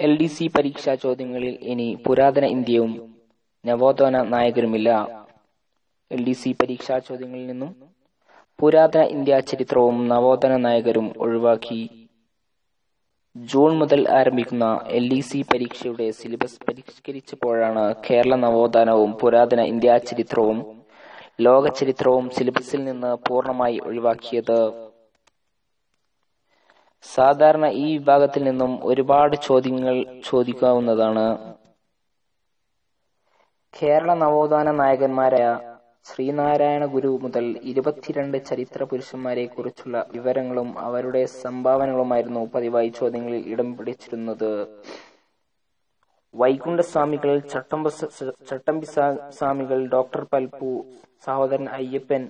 L D C പരീക്ഷാ ചോദ്യങ്ങളിൽ ഇനി പുരാതന ഇന്ത്യയും നവോത്ഥാന നായകരുമില്ല. എൽ ഡി സി പരീക്ഷാ ചോദ്യങ്ങളിൽ നിന്നും പുരാതന ഇന്ത്യ ചരിത്രവും നവോത്ഥാന നായകരും ഒഴിവാക്കി. ജൂൺ മുതൽ ആരംഭിക്കുന്ന എൽ ഡി സി പരീക്ഷയുടെ സിലബസ് പരിഷ്കരിച്ചപ്പോഴാണ് കേരള നവോത്ഥാനവും പുരാതന ഇന്ത്യ ചരിത്രവും ലോക ചരിത്രവും സിലബസിൽ നിന്ന് പൂർണമായി ഒഴിവാക്കിയത്. സാധാരണ ഈ വിഭാഗത്തിൽ നിന്നും ഒരുപാട് ചോദ്യങ്ങൾ ചോദിക്കാവുന്നതാണ്. കേരള നവോത്ഥാന നായകന്മാരായ ശ്രീനാരായണ ഗുരു മുതൽ ഇരുപത്തിരണ്ട് ചരിത്ര പുരുഷന്മാരെ കുറിച്ചുള്ള വിവരങ്ങളും അവരുടെ സംഭാവനകളുമായിരുന്നു പതിവായി ചോദ്യങ്ങളിൽ ഇടം പിടിച്ചിരുന്നത്. വൈകുണ്ഠസ്വാമികൾ ചട്ടമ്പ ചട്ടമ്പി സ്വാമികൾ doctor Palpu Sahodaran Ayyappan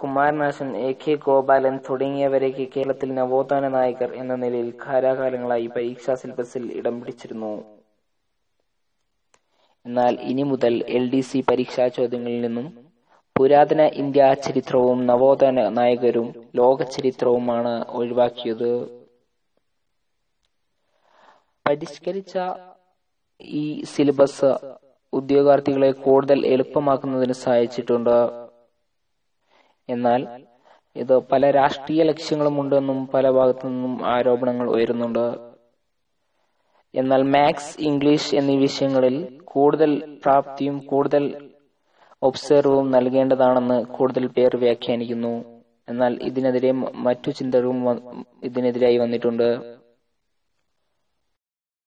Kumaranasan A K Gopalan തുടങ്ങിയവരൊക്കെ കേരളത്തിൽ നവോത്ഥാന നായകർ എന്ന നിലയിൽ കാലാകാലങ്ങളായി പരീക്ഷാ സിലബസിൽ ഇടം പിടിച്ചിരുന്നു. എന്നാൽ ഇനി മുതൽ എൽ ഡി സി പരീക്ഷാ ചോദ്യങ്ങളിൽ നിന്നും പുരാതന ഇന്ത്യ ചരിത്രവും നവോത്ഥാന നായകരും ലോക ചരിത്രവുമാണ് ഒഴിവാക്കിയത്. പരിഷ്കരിച്ച ഈ സിലബസ് ഉദ്യോഗാർത്ഥികളെ കൂടുതൽ എളുപ്പമാക്കുന്നതിന് സഹായിച്ചിട്ടുണ്ട്. എന്നാൽ ഇത് പല രാഷ്ട്രീയ ലക്ഷ്യങ്ങളും ഉണ്ടെന്നും പല ഭാഗത്തു നിന്നും ആരോപണങ്ങൾ ഉയരുന്നുണ്ട്. എന്നാൽ മാത്സ് ഇംഗ്ലീഷ് എന്നീ വിഷയങ്ങളിൽ കൂടുതൽ പ്രാപ്തിയും കൂടുതൽ ഒബ്സർവും നൽകേണ്ടതാണെന്ന് കൂടുതൽ പേർ വ്യാഖ്യാനിക്കുന്നു. എന്നാൽ ഇതിനെതിരെ മറ്റു ചിന്തകളും ഇതിനെതിരായി വന്നിട്ടുണ്ട്.